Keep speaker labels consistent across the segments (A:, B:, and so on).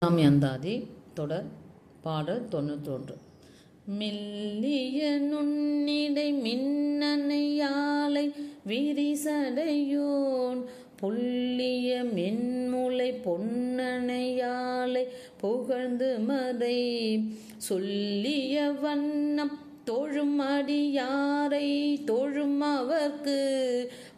A: நாம் அந்தாதி தொடர் பாடல் தொண்ணூற்றொன்று. மெல்லிய நுண்ணிடை மின்னணையாலை விரிசடையோன். புள்ளிய மென்முளை பொன்னணையாலை புகழ்ந்து மறை சொல்லிய வண்ணம் தொழும் அடியாரை தொழும் அவர்க்கு.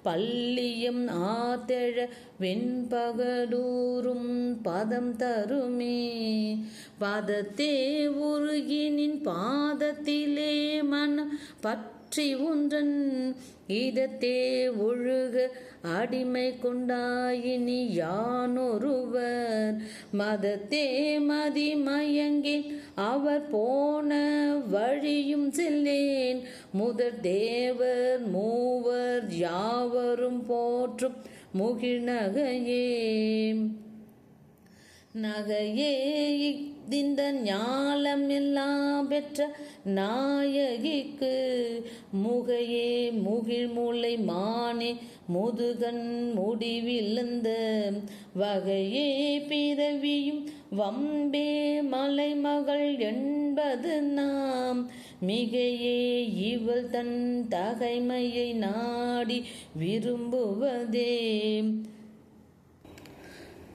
A: பள்ளியம் ஆத்தெழ வெண்பகடூரும் பதம் தருமே. பதத்தே உருகினின் பாதத்திலே மனம் பற்று ஒன்றன் இதத்தே ஒழுக அடிமை கொண்டாயினி யானொருவர். மதத்தே மதிமயங்கின் அவர் போன வழியும் செல்லேன். முதற் தேவர் மூவர் யாவரும் போற்றும் முகிழ்நகையே நகையே இந்த ஞாலம் எல்லாம் பெற்ற நாயகிக்கு முகையே முகிழ் மூளை மானே முதுகன் முடிவிழந்த வகையே பிறவியும் வம்பே மலைமகள் என்பது நாம். மிகையே இவள் தன் தகைமையை நாடி விரும்புவதே.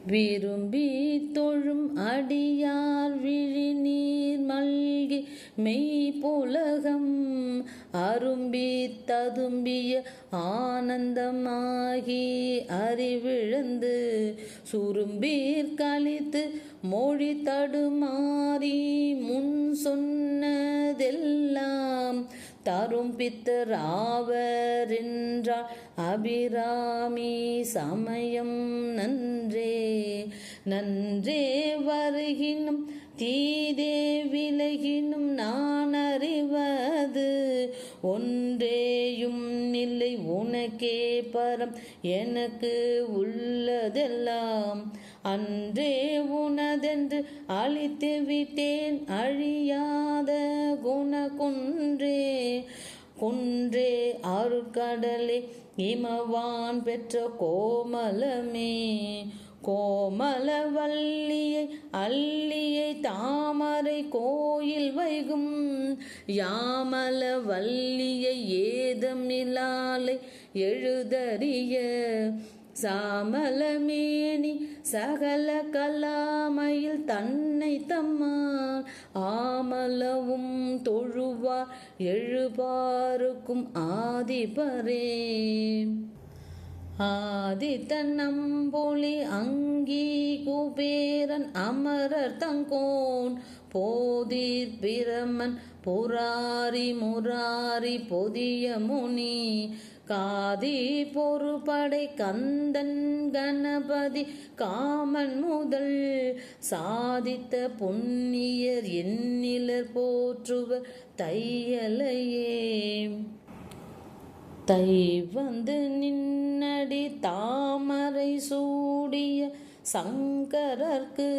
A: விரும்பி தொழும் அடியார் விழி நீர் மல்கி மெய்ப்புலகம். அரும்பி ததும்பிய ஆனந்தமாகி அறிவிழந்து சுரும்பீர் கழித்து மொழி தடுமாறி முன் சொன்னதெல்லாம் தரும் பித்தராவரென்றாள் அபிராமி சமயம் நன்றே. நன்றே வருகினும் தீதே விலகினும் நான் அறிவது ஒன்றேயும் இல்லை உனக்கே பரம். எனக்கு உள்ளதெல்லாம் அன்றே உனதென்று அழித்து விட்டேன். அழியாத குண குன்றே குன்றே அருட்கடலே இமவான் பெற்ற கோமலமே. கோமலவல்லியை அல்லியை அள்ளியை தாமரை கோயில் வைகும். யாமலவல்லியை ஏதமிலாலை எழுதறிய சாமலமேனி சகல கலாமையில் தன்னை தம்மால் ஆமலவும் தொழுவா எழுபாருக்கும் ஆதிபரே. ஆதித்தன் நம்பொலி அங்கி குபேரன் அமரர் தங்கோன். போதிர் பிரமன் புராரி முராரி பொதிய முனி காதி பொறுபடை கந்தன் கணபதி காமன் முதல் சாதித்த புண்ணியர் எண்ணிலர் போற்றுவர் தையலையே. தை வந்து நின்னடி தாமரை சூடிய சங்கரர்க்கு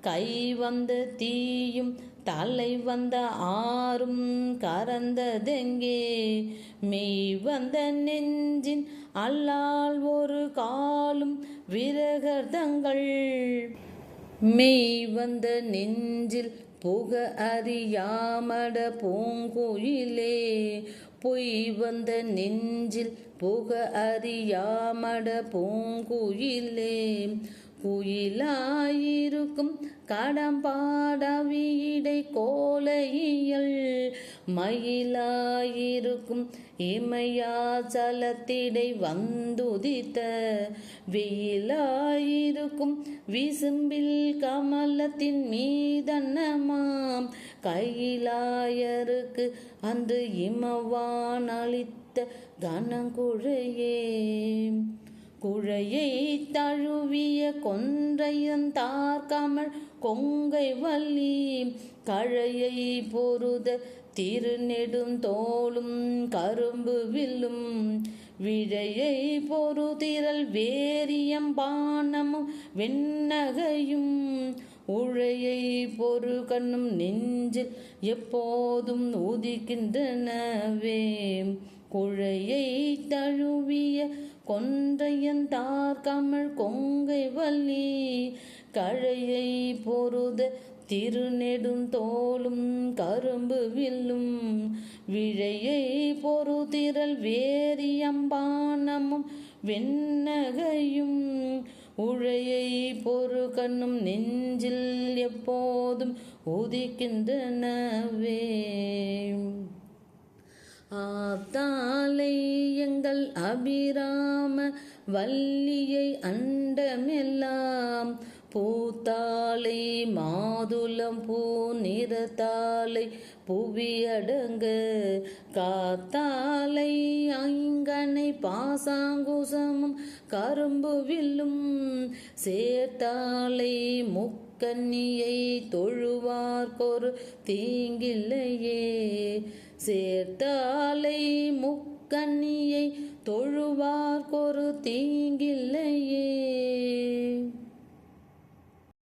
A: கை வந்த தீயும் தலை வந்த ஆறும் கறந்ததெங்கே? மெய் வந்த நெஞ்சின் அல்லால் ஒரு காலும் விரகர்தங்கள் மெய் வந்த நெஞ்சில் புக அறியாமட பூங்குயிலே. பொய் வந்த நெஞ்சில் புக அறியாமட பூங்குயிலே. குயிலாயிருக்கும் கடம்பாடவிடை கோலையியல் மயிலாயிருக்கும் இமையாச்சலத்திடை வந்துதித்த வெயிலாயிருக்கும் விசும்பில் கமலத்தின் மீதன்னமாம் கையிலாயருக்கு அன்று இமவான் அளித்த கனங்குழையே. குழையை தழுவிய கொன்றையந்தார்கமள் கொங்கை வள்ளி கழையை பொருத திருநெடும் தோளும் கரும்பு வில்லும் விழையை பொறுதிரல் வேரியம் பானமும் வெண்ணகையும் உழையை பொறு கண்ணும் நெஞ்சில் எப்போதும் உதிக்கின்றனவே குழையை தழுவிய கொன்றையந்தார் கமல் கொங்கை வள்ளி கழையை பொருத திருநெடுந்தோளும் கரும்பு வில்லும் விழையை பொறுதிரல் வேரியம்பானமும் வெண்ணகையும் உழையை பொறு கண்ணும் நெஞ்சில் எப்போதும் உதிக்கின்றனவே. ஆத்தாலை எங்கள் அபிராம வள்ளியை அண்டமெல்லாம். பூத்தாலை மாதுளம் பூ நிறத்தாலை புவியடங்கு காத்தாலை ஐங்கனை பாசாங்குசமும் கரும்பு வில்லும் சேர்த்தாலை முக்கன்னியை தொழுவார்கொரு தீங்கில்லையே. சேர்த்தாலை முக்கண்ணியை தொழுவார்கொரு தீங்கில்லையே.